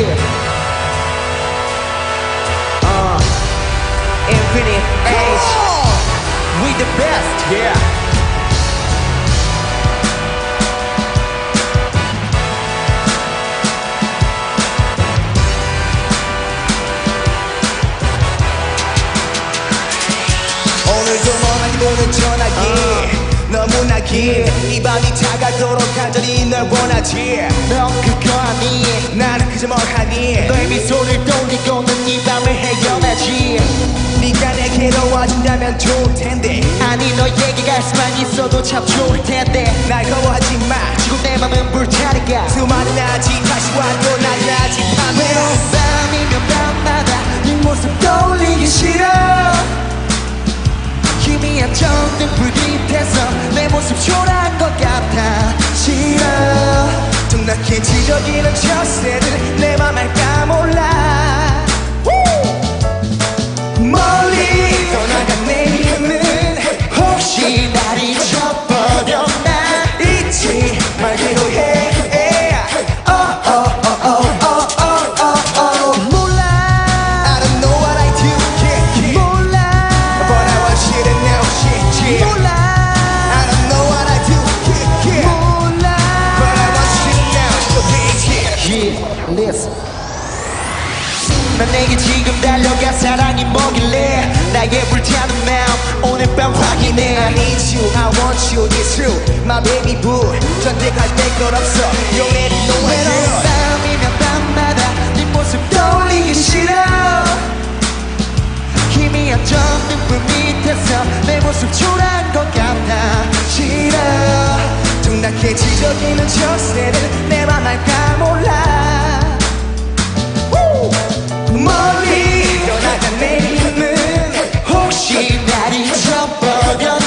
yeah Uh, Infinite Age. We the best, yeah. 오늘도 멍하니 보는 전화기 너무나 긴이 밤이 다가도록 간절히 널 원하지 아니 나는 그저 멍하니 너의 미소를 떠올리고는 이 밤을 헤어나지. 네가 내게로 와준다면 좋을 텐데. 아니 너에게 갈 수만 있어도 참 좋을 텐데. 날 거부하지 마. 지금 내 맘은 불타니까. 수많은 아직 다시 와도 난 아직 밤에 외로운 밤이면 밤마다 네 모습 떠올리기 싫어. 희미한 전등불 밑에서 젖새들 내맘알 난 내게 지금 달려가 사랑이 뭐길래? 나의 불타는 마음 오늘 밤 확인해. I need you, I want you, it's true My baby boo. 선택할 때것 없어 You're ready, no one 외로운 else 밤이면 밤마다 네 모습 떠올리기 싫어. 희미한 전등불 밑에서 내 모습 초라한 것 같아. 싫어. 동락해 지저귀는 젖새를 내맘 알까 벽